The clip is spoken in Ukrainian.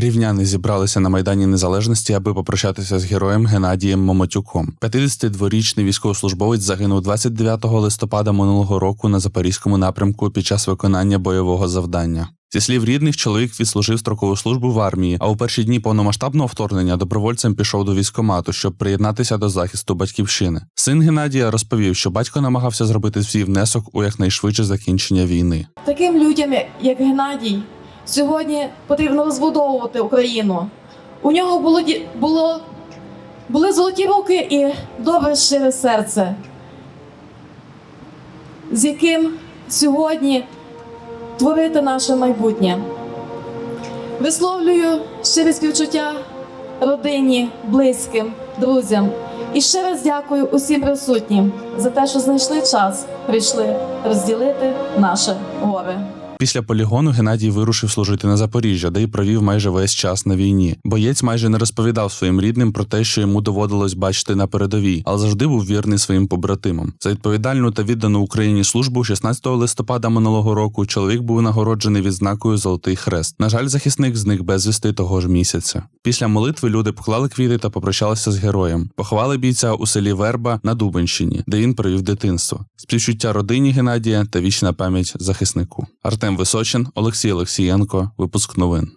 Рівняни зібралися на майдані незалежності, аби попрощатися з героєм Геннадієм Момотюком. 52-річний військовослужбовець загинув 29 листопада минулого року на запорізькому напрямку під час виконання бойового завдання. Зі слів рідних, чоловік відслужив строкову службу в армії, а у перші дні повномасштабного вторгнення добровольцем пішов до військкомату, щоб приєднатися до захисту батьківщини. Син Геннадія розповів, що батько намагався зробити свій внесок у якнайшвидше закінчення війни. Таким людям, як Геннадій, сьогодні потрібно розбудовувати Україну. У нього було, було, були золоті руки і добре щире серце, з яким сьогодні творити наше майбутнє. Висловлюю щире співчуття родині, близьким, друзям. І ще раз дякую усім присутнім за те, що знайшли час, прийшли розділити наше горе. Після полігону Геннадій вирушив служити на Запоріжжя, де й провів майже весь час на війні. Боєць майже не розповідав своїм рідним про те, що йому доводилось бачити на передовій, але завжди був вірний своїм побратимам. За відповідальну та віддану Україні службу 16 листопада минулого року чоловік був нагороджений відзнакою Золотий Хрест. На жаль, захисник зник безвісти того ж місяця. Після молитви люди поклали квіти та попрощалися з героєм. Поховали бійця у селі Верба на Дубенщині, де він провів дитинство. Співчуття родині Геннадія та вічна пам'ять захиснику. Артем Височин, Олексій Олексієнко. Випуск новин.